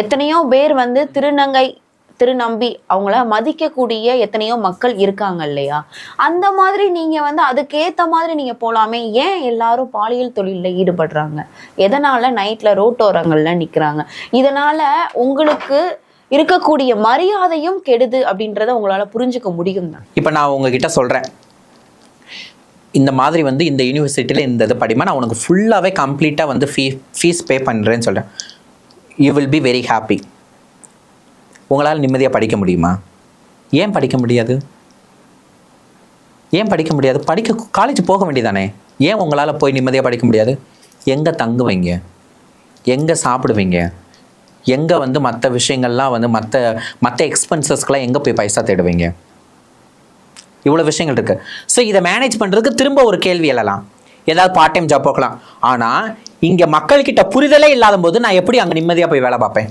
எத்தனையோ பேர் வந்து திருநங்கை திருநம்பி அவங்கள மதிக்கக்கூடிய எத்தனையோ மக்கள் இருக்காங்க இல்லையா? அந்த மாதிரி நீங்க வந்து அதுக்கேத்த மாதிரி நீங்க போலாமே. ஏன் எல்லாரும் பாலியல் தொழிலில் ஈடுபடுறாங்க? எதனால நைட்ல ரோட்டோரங்கள்ல நிக்கிறாங்க? இதனால உங்களுக்கு இருக்கக்கூடிய மரியாதையும் கெடுது அப்படின்றத உங்களால புரிஞ்சுக்க முடியும் தான். இப்போ நான் உங்ககிட்ட சொல்றேன். இந்த மாதிரி வந்து இந்த யூனிவர்சிட்டியில் இந்த இது படிமா நான் உனக்கு ஃபுல்லாகவே கம்ப்ளீட்டாக வந்து ஃபீ ஃபீஸ் பே பண்ணுறேன்னு சொல்கிறேன் you will be very happy உங்களால் நிம்மதியாக படிக்க முடியுமா? ஏன் படிக்க முடியாது? ஏன் படிக்க முடியாது? படிக்க காலேஜ் போக வேண்டியதானே? ஏன் உங்களால் போய் நிம்மதியாக படிக்க முடியாது? எங்கே தங்குவீங்க? எங்கே சாப்பிடுவீங்க? எங்கே வந்து மற்ற விஷயங்கள்லாம் வந்து மற்ற மற்ற எக்ஸ்பென்சஸ்க்கெலாம் எங்கே போய் பைசா தேடுவீங்க? இவ்வளோ விஷயங்கள் இருக்குது ஸோ இதை மேனேஜ் பண்ணுறதுக்கு திரும்ப ஒரு கேள்வி எழலாம். ஏதாவது பார்ட் டைம் ஜாப் போக்கலாம் ஆனால் இங்கே மக்கள்கிட்ட புரிதலே இல்லாத போது நான் எப்படி அங்கே நிம்மதியாக போய் வேலை பார்ப்பேன்?